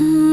Hmm.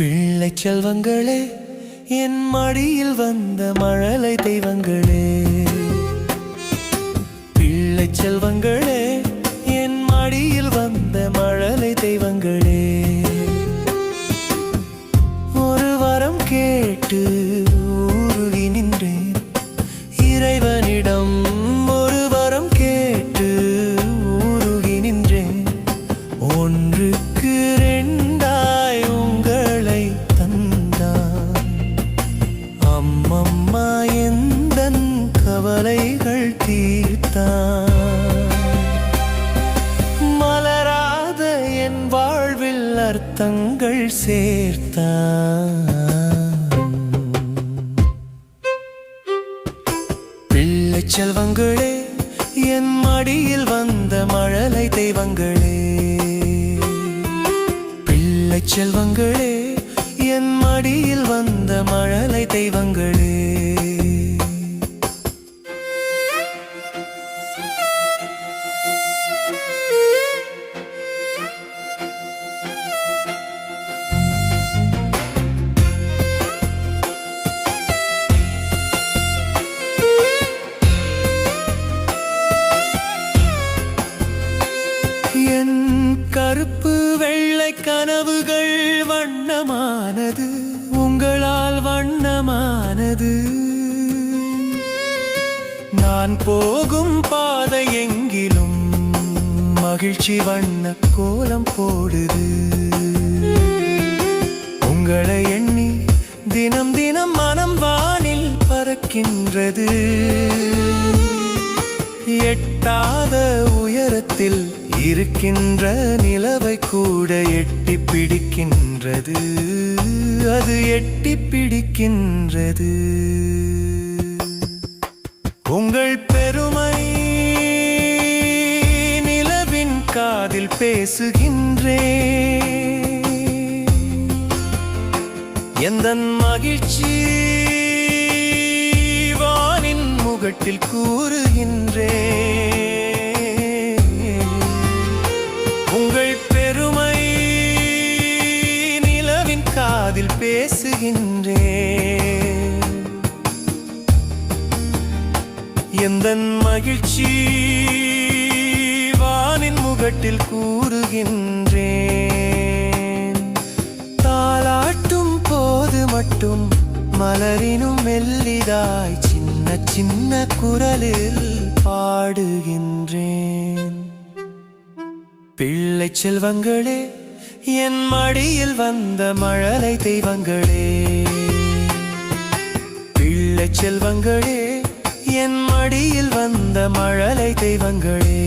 பிள்ளை செல்வங்களே என் மடியில் வந்த மழலை தெய்வங்களே. பிள்ளை செல்வங்களே அர்த்தங்கள் சேர்த்தான். பிள்ளை செல்வங்களே என் மடியில் வந்த மழலை தெய்வங்களே. பிள்ளை செல்வங்களே என் மடியில் வந்த மழலை தெய்வங்களே. கனவுகள் வண்ணமானது உங்களால் வண்ணமானது. நான் போகும் பாதை எங்கிலும் மகிழ்ச்சி வண்ண கோலம் போடுது. உங்களை எண்ணி தினம் தினம் மனம் வானில் பறக்கின்றது. எட்டாத உயரத்தில் இருக்கின்ற நிலவை கூட எட்டி பிடிக்கின்றது. அது எட்டி பிடிக்கின்றது. உங்கள் பெருமை நிலவின் காதில் பேசுகின்றே. எந்த மகிழ்ச்சி வானின் முகட்டில் கூறுகின்றேன் உங்கள் பெருமை நிலவின் காதில் பேசுகின்றேன். எந்த மகிழ்ச்சி வானின் முகட்டில் கூறுகின்றேன். தாளாட்டும் போது மட்டும் மலரினும் மெல்லிதாய் சின்ன சின்ன குரலில் பாடுகின்றேன். பிள்ளை செல்வங்களே என் மடியில் வந்த மழலை தெய்வங்களே. பிள்ளை செல்வங்களே என் மடியில் வந்த மழலை தெய்வங்களே.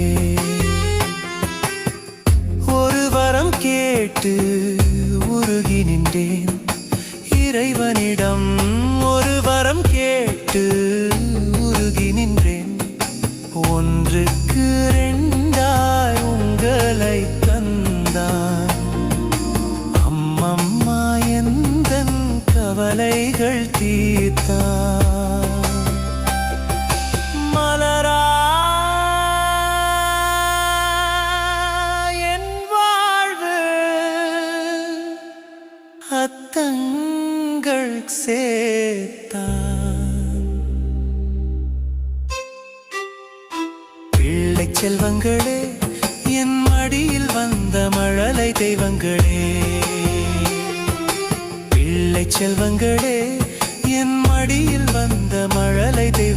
ஒரு வரம் கேட்டு உருகி நின்றேன் இறைவனிடம் ஒரு செல்வங்களே என் மடியில் வந்த மழலை தெய்வங்களே. பிள்ளை செல்வங்களே என் மடியில் வந்த மழலை தெய்வம்